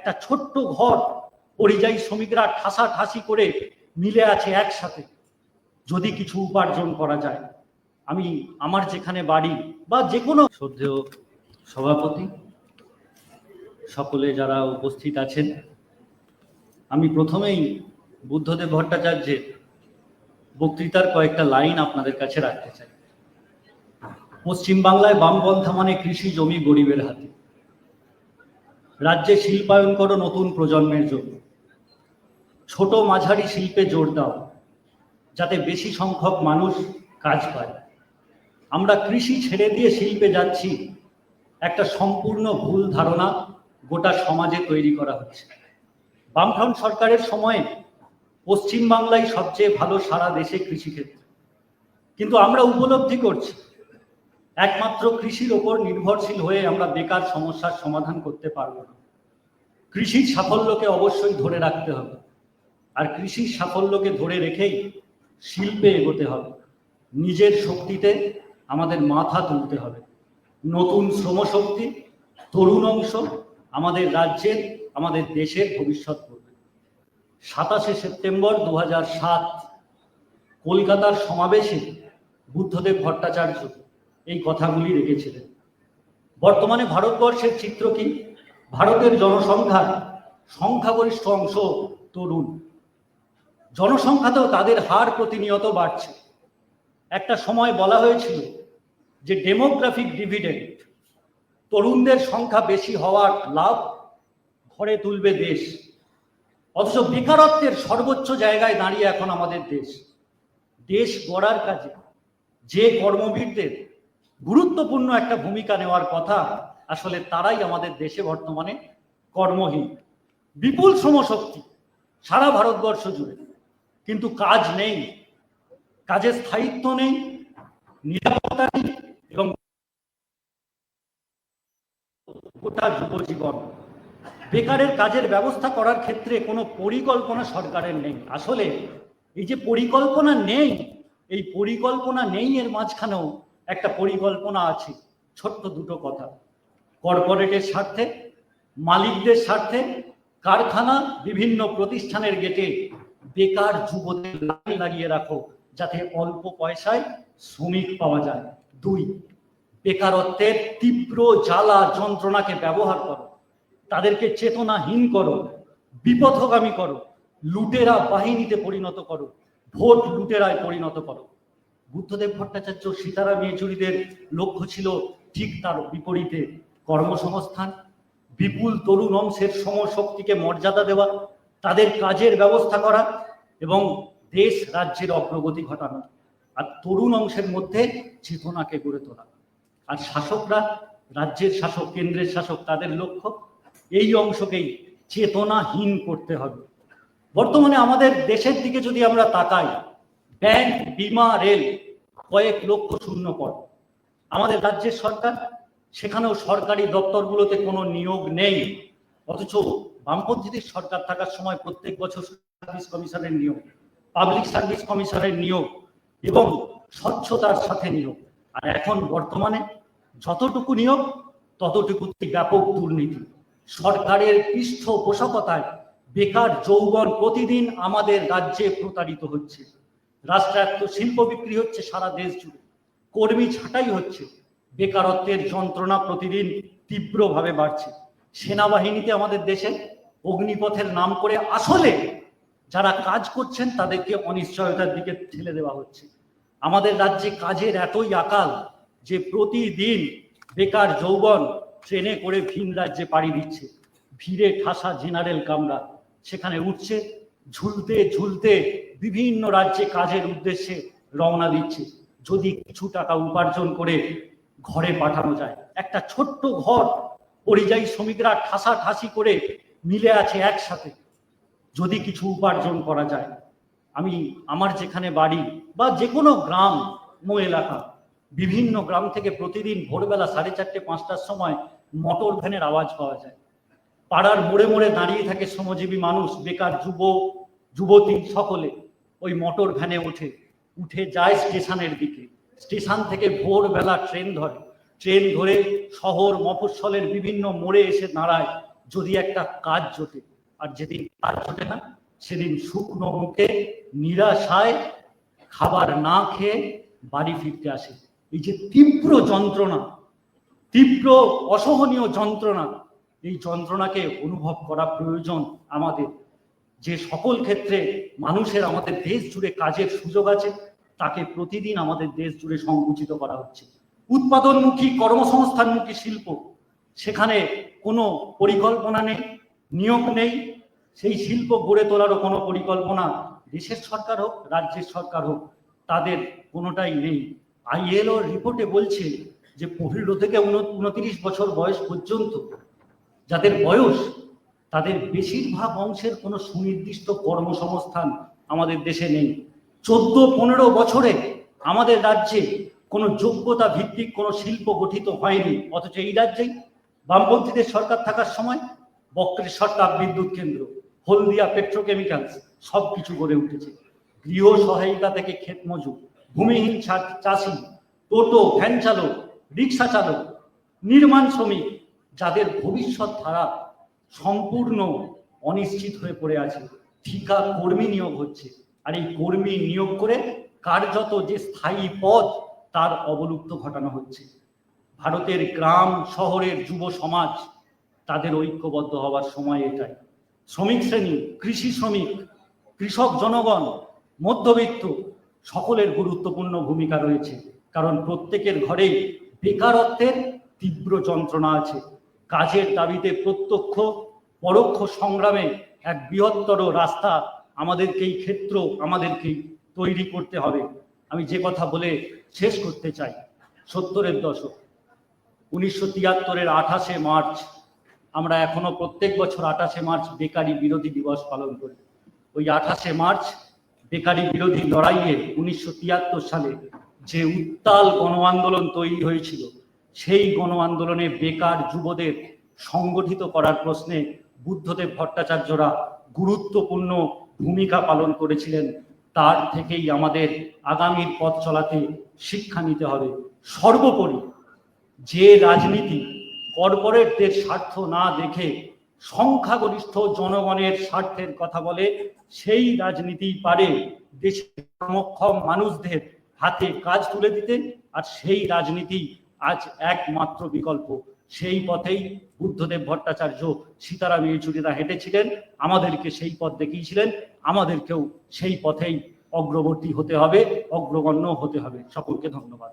একটা ছোট্ট ঘর পরিযায়ী শ্রমিকরা ঠাসা ঠাসি করে মিলে আছে একসাথে। যদি কিছু উপার্জন করা যায়, আমি আমার যেখানে বাড়ি বা যে কোনো শ্রদ্ধেয় সভাপতি, সকলে যারা উপস্থিত আছেন, আমি প্রথমেই বুদ্ধদেব ভট্টাচার্যের বক্তৃতার কয়েকটা লাইন আপনাদের কাছে রাখতে চাই। পশ্চিমবাংলায় বামপন্থা মানে কৃষি জমি গরিবের হাতে। রাজ্যে শিল্পায়ন করো নতুন প্রজন্মের জন্য। ছোট মাঝারি শিল্পে জোর দাও, যাতে বেশি সংখ্যক মানুষ কাজ পায়। আমরা কৃষি ছেড়ে দিয়ে শিল্পে যাচ্ছি। একটা সম্পূর্ণ ভুল ধারণা গোটা সমাজে তৈরি করা হচ্ছে। বামফ্রন্ট সরকারের সময়ে পশ্চিমবাংলায় সবচেয়ে ভালো সারা দেশে কৃষিক্ষেত্রে। কিন্তু আমরা উপলব্ধি করছি একমাত্র কৃষির ওপর নির্ভরশীল হয়ে আমরা বেকার সমস্যার সমাধান করতে পারব না। কৃষির সাফল্যকে অবশ্যই ধরে রাখতে হবে। আর কৃষির সাফল্যকে ধরে রেখেই শিল্পে এগোতে হবে। নিজের শক্তিতে আমাদের মাথা তুলতে হবে। নতুন শ্রমশক্তি, তরুণ অংশ আমাদের রাজ্যের, আমাদের দেশের ভবিষ্যৎ করবে। সাতাশে সেপ্টেম্বর দু সাত, কলকাতার সমাবেশে বুদ্ধদেব ভট্টাচার্য এই কথাগুলি রেখেছিলেন। বর্তমানে ভারতবর্ষের চিত্র কি? ভারতের জনসংখ্যার সংখ্যাগরিষ্ঠ অংশ তরুণ। জনসংখ্যাতেও তাদের হার প্রতিনিয়ত বাড়ছে। একটা সময় বলা হয়েছিল যে ডেমোগ্রাফিক ডিভিডেন্ড, তরুণদের সংখ্যা বেশি হওয়ার লাভ ঘরে তুলবে দেশ। অথচ বেকারত্বের সর্বোচ্চ জায়গায় দাঁড়িয়ে এখন আমাদের দেশ। দেশ গড়ার কাজে যে কর্মবীরদের গুরুত্বপূর্ণ একটা ভূমিকা নেওয়ার কথা আসলে তারাই আমাদের দেশে বর্তমানে কর্মহীন। বিপুল শ্রমশক্তি, সারা ভারতবর্ষ জুড়ে। কিন্তু কাজ নেই, কাজের স্থায়িত্ব নেই, নিরাপত্তা নেই এবং গোটা যুব জীবন বেকারের কাজের ব্যবস্থা করার ক্ষেত্রে কোনো পরিকল্পনা সরকারের নেই। আসলে এই যে পরিকল্পনা নেই, এই পরিকল্পনা নেই এর মাঝখানেও একটা পরিকল্পনা আছে, ছোট্ট দুটো কথা। কর্পোরেটের স্বার্থে, মালিকদের স্বার্থে, কারখানা, বিভিন্ন প্রতিষ্ঠানের গেটে বেকার যুবদের লাইন লাগিয়ে রাখো, যাতে অল্প পয়সায় শ্রমিক পাওয়া যায়। দুই, বেকারত্বের তীব্র জ্বালা যন্ত্রণাকে ব্যবহার করো। তাদেরকে চেতনাহীন করো, বিপথগামী করো, লুটেরা বাহিনীতে পরিণত করো, ভোট লুটেরায় পরিণত করো। বুদ্ধদেব ভট্টাচার্য সীতারাম ইয়েচুরিদের লক্ষ্য ছিল ঠিক তার বিপরীতে কর্মসংস্থান। বিপুল তরুণ অংশের সমশক্তিকে মর্যাদা দেওয়া, তাদের কাজের ব্যবস্থা করা এবং দেশ রাজ্যের অগ্রগতি ঘটানো আর তরুণ অংশের মধ্যে চেতনাকে গড়ে তোলা। আর শাসকরা, রাজ্যের শাসক, কেন্দ্রের শাসক তাদের লক্ষ্য, এই অংশকেই চেতনাহীন করতে হবে। বর্তমানে আমাদের দেশের দিকে যদি আমরা তাকাই ব্যাংক, বিমা, রেল, কয়েক লক্ষ শূন্য পদ। আমাদের রাজ্যের সরকার, সেখানেও সরকারি দপ্তরগুলোতে কোনো নিয়োগ নেই। অথচ বামপন্থীদের সরকার থাকার সময় প্রত্যেক বছর সার্ভিস কমিশনের নিয়োগ, পাবলিক সার্ভিস কমিশনের নিয়োগ এবং স্বচ্ছতার সাথে নিয়োগ। আর এখন বর্তমানে যতটুকু নিয়োগ ততটুকু ব্যাপক দুর্নীতি। সরকারের পৃষ্ঠপোষকতায় বেকার যৌবন প্রতিদিন আমাদের রাজ্যে প্রতারিত হচ্ছে। রাষ্ট্রায়ত্ত শিল্প বিক্রি হচ্ছে সারা দেশ জুড়ে। কর্মী ছাঁটাই হচ্ছে। বেকারত্বের যন্ত্রণা প্রতিদিন তীব্রভাবে বাড়ছে। সেনাবাহিনীতে আমাদের দেশে অগ্নিপথের নাম করে আসলে যারা কাজ করছেন তাদেরকে অনিশ্চয়তার দিকে ঠেলে দেওয়া হচ্ছে। আমাদের রাজ্যে কাজের এতই আকাল যে প্রতিদিন বেকার যৌবন ট্রেনে করে ভিন রাজ্যে পাড়ি দিচ্ছে। ভিড়ে ঠাসা জেনারেল কামরা সেখানে উঠছে ঝুলতে ঝুলতে বিভিন্ন রাজ্যে কাজের উদ্দেশ্যে রওনা দিচ্ছে। যদি কিছু টাকা উপার্জন করে ঘরে পাঠানো যায়। একটা ছোট্ট ঘর, পরিযায়ী শ্রমিকরা ঠাসা ঠাসি করে মিলে আছে একসাথে। যদি কিছু উপার্জন করা যায়। আমি আমার যেখানে বাড়ি বা যে কোনো গ্রাম এলাকা, বিভিন্ন গ্রাম থেকে প্রতিদিন ভোরবেলা সাড়ে চারটে, পাঁচটার সময় মোটর ভ্যানের আওয়াজ পাওয়া যায়। পাড়ার মোড়ে মোড়ে দাঁড়িয়ে থাকে শ্রমজীবী মানুষ, বেকার যুব, যুবতী সকলে। ওই মোটর ভ্যানে ওঠে উঠে যায় স্টেশনের দিকে। স্টেশন থেকে ভোরবেলা ট্রেন ধরে। ট্রেন ধরে শহর মফস্বলের বিভিন্ন মোড়ে এসে দাঁড়ায়, যদি একটা কাজ জোটে। আর যেদিন কাজ জোটে না, সেদিন শুকনো মুখে নিরাশায় খাবার না খেয়ে বাড়ি ফিরতে আসে। এই যে তীব্র যন্ত্রণা, তীব্র অসহনীয় যন্ত্রণা এই যন্ত্রণাকে অনুভব করা প্রয়োজন আমাদের। যে সকল ক্ষেত্রে মানুষের আমাদের দেশ জুড়ে কাজের সুযোগ আছে, তাকে প্রতিদিন আমাদের দেশ জুড়ে সংকুচিত করা হচ্ছে। উৎপাদনমুখী কর্মসংস্থানমুখী শিল্প, সেখানে কোনো পরিকল্পনা নেই, নিয়োগ নেই। সেই শিল্প গড়ে তোলারও কোনো পরিকল্পনা দেশের সরকার হোক, রাজ্যের সরকার হোক, তাদের কোনোটাই নেই। আইএলও রিপোর্টে বলছে যে পনেরো থেকে উন- উনত্রিশ বছর বয়স পর্যন্ত যাদের বয়স, তাদের বেশিরভাগ অংশের কোনো সুনির্দিষ্ট কর্মসংস্থান আমাদের দেশে নেই। চোদ্দ, পনেরো বছরে আমাদের রাজ্যে কোনো যোগ্যতা ভিত্তিক কোনো শিল্প গঠিত হয়নি। অথচ এই রাজ্যেই বামপন্থীদের সরকার থাকার সময় বক্রেশ্বর তাপ বিদ্যুৎ কেন্দ্র, হলদিয়া পেট্রোকেমিক্যালস সব কিছু গড়ে উঠেছে। গৃহ সহায়িকা থেকে ক্ষেত মজুর ভূমিহীন চাষি, টোটো, ভ্যান চালক, রিক্সা চালক, নির্মাণ শ্রমিক যাদের ভবিষ্যৎ ধারা সম্পূর্ণ অনিশ্চিত হয়ে পড়ে আছে, ঠিকা কর্মী নিয়োগ হচ্ছে। আর এই কর্মী নিয়োগ করে কার্যত যে স্থায়ী পদ, তার অবলুপ্ত ঘটানো হচ্ছে। ভারতের গ্রাম, শহরের যুব সমাজ, তাদের ঐক্যবদ্ধ হওয়ার সময় এটাই। শ্রমিক শ্রেণি, কৃষি শ্রমিক, কৃষক জনগণ, মধ্যবিত্ত, সকলের গুরুত্বপূর্ণ ভূমিকা রয়েছে। কারণ প্রত্যেকের ঘরেই বেকারত্বের তীব্র যন্ত্রণা আছে। কাজের দাবিতে প্রত্যক্ষ, পরোক্ষ সংগ্রামে এক বৃহত্তর রাস্তা আমাদেরকেই ক্ষেত্র আমাদেরকেই তৈরি করতে হবে। আমি যে কথা বলে শেষ করতে চাই। সত্তরের দশক, উনিশশো তিয়াত্তরের আঠাশে মার্চ, আমরা এখনও প্রত্যেক বছর আঠাশে মার্চ বেকারি বিরোধী দিবস পালন করি। ওই আঠাশে মার্চ বেকারি বিরোধী লড়াইয়ে উনিশশো তিয়াত্তর সালে যে উত্তাল গণ আন্দোলন তৈরি হয়েছিল সেই গণ আন্দোলনে বেকার যুবদের সংগঠিত করার প্রশ্নে বুদ্ধদেব ভট্টাচার্যরা গুরুত্বপূর্ণ ভূমিকা পালন করেছিলেন। তার থেকেই আমাদের আগামীর পথ চলাতে শিক্ষা নিতে হবে। সর্বোপরি যে রাজনীতি কর্পোরেটদের স্বার্থ না দেখে সংখ্যাগরিষ্ঠ জনগণের স্বার্থের কথা বলে, সেই রাজনীতি পারে দেশের কর্মক্ষম মানুষদের হাতে কাজ তুলে দিতে, আর সেই রাজনীতি আজ একমাত্র বিকল্প। সেই পথেই বুদ্ধদেব ভট্টাচার্য সীতারাম ইয়েচুরিরা হেঁটেছিলেন, আমাদেরকে সেই পথ দেখিয়েছিলেন, আমাদেরকেও সেই পথেই অগ্রবর্তী হতে হবে, অগ্রগণ্য হতে হবে। সকলকে ধন্যবাদ।